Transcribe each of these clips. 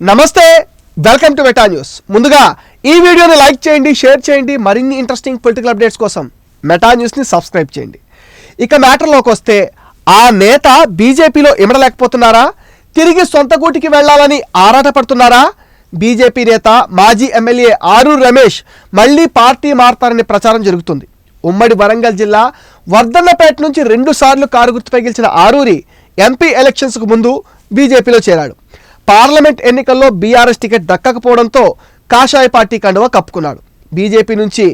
నమస్తే welcome to meta news. ముందుగా ఈ వీడియోని లైక్ చేయండి షేర్ చేయండి మరిన్ని ఇంట్రెస్టింగ్ పొలిటికల్ అప్డేట్స్ కోసం మెటా న్యూస్ని సబ్స్క్రైబ్ చేయండి. ఇక మ్యాటర్లోకి వస్తే ఆ నేత బీజేపీలో ఇమడలేకపోతున్నారా? తిరిగి సొంత గూటికి వెళ్ళాలని ఆరాటపడుతున్నారా? బీజేపీ నేత మాజీ ఎమ్మెల్యే ఆరు రమేష్ మళ్ళీ పార్టీ మారతారనే ప్రచారం జరుగుతుంది. ఉమ్మడి వరంగల్ జిల్లా వర్ధన్నపేట నుంచి రెండు సార్లు కారు గుర్తుపై గెలిచిన ఆరూరి ఎంపీ ఎలక్షన్స్కు ముందు బీజేపీలో చేరాడు. పార్లమెంట్ ఎన్నికల్లో బీఆర్ఎస్ టికెట్ దక్కకపోవడంతో కాషాయ పార్టీ కండువ కప్పుకున్నాడు. బీజేపీ నుంచి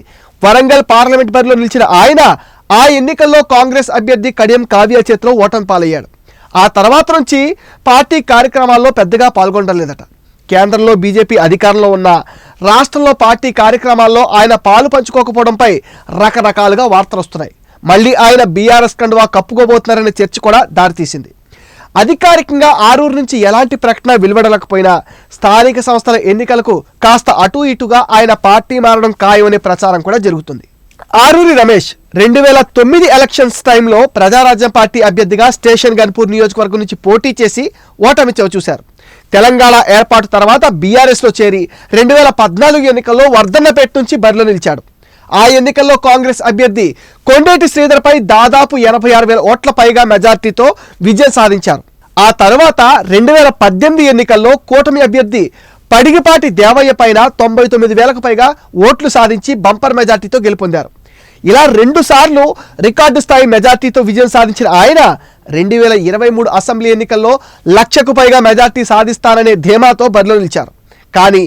వరంగల్ పార్లమెంట్ బరిలో నిలిచిన ఆయన ఆ ఎన్నికల్లో కాంగ్రెస్ అభ్యర్థి కడియం కావ్య చేతిలో ఓటమి పాలయ్యాడు. ఆ తర్వాత నుంచి పార్టీ కార్యక్రమాల్లో పెద్దగా పాల్గొనడం లేదట. కేంద్రంలో బీజేపీ అధికారంలో ఉన్న రాష్ట్రంలో పార్టీ కార్యక్రమాల్లో ఆయన పాలు పంచుకోకపోవడంపై రకరకాలుగా వార్తలు వస్తున్నాయి. మళ్ళీ ఆయన బీఆర్ఎస్ కండువా కప్పుకోబోతున్నారనే చర్చ కూడా దారితీసింది. అధికారికంగా ఆరూరు నుంచి ఎలాంటి ప్రకటన వెలువడలేకపోయినా స్థానిక సంస్థల ఎన్నికలకు కాస్త అటు ఇటుగా ఆయన పార్టీ మారడం ఖాయమనే ప్రచారం కూడా జరుగుతుంది. ఆరూరి రమేష్ రెండు వేల తొమ్మిది ఎలక్షన్స్ టైంలో ప్రజారాజ్యం పార్టీ అభ్యర్థిగా స్టేషన్ గన్పూర్ నియోజకవర్గం నుంచి పోటీ చేసి ఓటమి చూశారు. తెలంగాణ ఏర్పాటు తర్వాత బీఆర్ఎస్లో చేరి రెండు వేల పద్నాలుగు ఎన్నికల్లో వర్ధన్నపేట నుంచి బరిలో నిలిచాడు. ఆ ఎన్నికల్లో కాంగ్రెస్ అభ్యర్థి కొండేటి శ్రీధర్పై దాదాపు ఎనభై ఆరు వేల ఓట్ల పైగా మెజార్టీతో విజయం సాధించారు. ఆ తర్వాత రెండు వేల పద్దెనిమిది ఎన్నికల్లో కూటమి అభ్యర్థి పడిగిపాటి దేవయ్య పైన తొంభై తొమ్మిది వేలకు పైగా ఓట్లు సాధించి బంపర్ మెజార్టీతో గెలుపొందారు. ఇలా రెండు సార్లు రికార్డు స్థాయి మెజార్టీతో విజయం సాధించిన ఆయన రెండు వేల ఇరవై మూడు అసెంబ్లీ ఎన్నికల్లో లక్షకు పైగా మెజార్టీ సాధిస్తాననే ధీమాతో బరిలో నిలిచారు. కానీ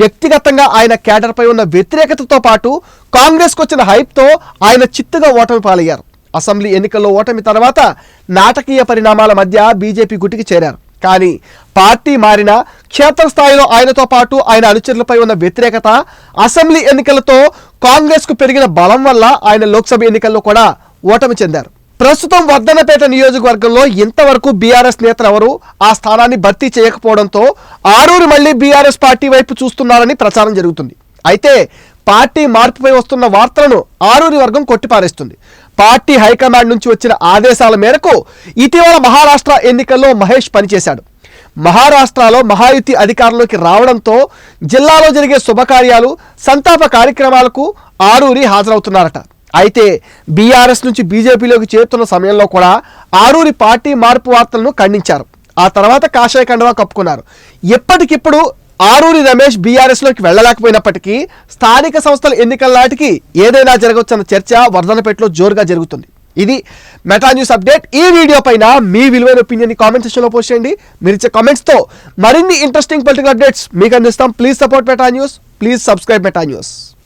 వ్యక్తిగతంగా ఆయన కేడర్పై ఉన్న వ్యతిరేకతతో పాటు కాంగ్రెస్కు వచ్చిన హైప్తో ఆయన చిత్తుగా ఓటమి పాలయ్యారు. అసెంబ్లీ ఎన్నికల్లో ఓటమి తర్వాత నాటకీయ పరిణామాల మధ్య బీజేపీ గుట్టికి చేరారు. కానీ పార్టీ మారిన క్షేత్రస్థాయిలో ఆయనతో పాటు ఆయన అనుచరులపై ఉన్న వ్యతిరేకత అసెంబ్లీ ఎన్నికలతో కాంగ్రెస్కు పెరిగిన బలం వల్ల ఆయన లోక్సభ ఎన్నికల్లో కూడా ఓటమి చెందారు. ప్రస్తుతం వర్ధనపేట నియోజకవర్గంలో ఇంతవరకు బీఆర్ఎస్ నేతలు ఎవరు ఆ స్థానాన్ని భర్తీ చేయకపోవడంతో ఆరూరు మళ్ళీ బీఆర్ఎస్ పార్టీ వైపు చూస్తున్నారని ప్రచారం జరుగుతుంది. అయితే పార్టీ మార్పుపై వస్తున్న వార్తలను ఆరూరి వర్గం కొట్టిపారేస్తుంది. పార్టీ హైకమాండ్ నుంచి వచ్చిన ఆదేశాల మేరకు ఇటీవల మహారాష్ట్ర ఎన్నికల్లో మహేష్ పనిచేశాడు. మహారాష్ట్రలో మహాయుతి అధికారంలోకి రావడంతో జిల్లాలో జరిగే శుభకార్యాలు సంతాప కార్యక్రమాలకు ఆరూరి హాజరవుతున్నారట. అయితే బీఆర్ఎస్ నుంచి బీజేపీలోకి చేరుతున్న సమయంలో కూడా ఆరూరి పార్టీ మార్పు వార్తలను ఖండించారు. ఆ తర్వాత కాషాయ కండవా కప్పుకున్నారు. ఎప్పటికిప్పుడు ఆరూరి రమేష్ బీఆర్ఎస్లోకి వెళ్ళలేకపోయినప్పటికీ స్థానిక సంస్థల ఎన్నికల నాటికి ఏదైనా జరగవచ్చన్న చర్చ వర్ధనపేటలో జోరుగా జరుగుతుంది. ఇది మెటా న్యూస్ అప్డేట్. ఈ వీడియో పైన మీ విలువైన ఒపీనియన్ కామెంట్ సెక్షన్లో పోస్ట్ చేయండి. మీరు ఇచ్చే కామెంట్స్తో మరిన్ని ఇంట్రెస్టింగ్ పొలిటికల్ అప్డేట్స్ మీకు అందిస్తాం. Please support Meta News please subscribe Meta News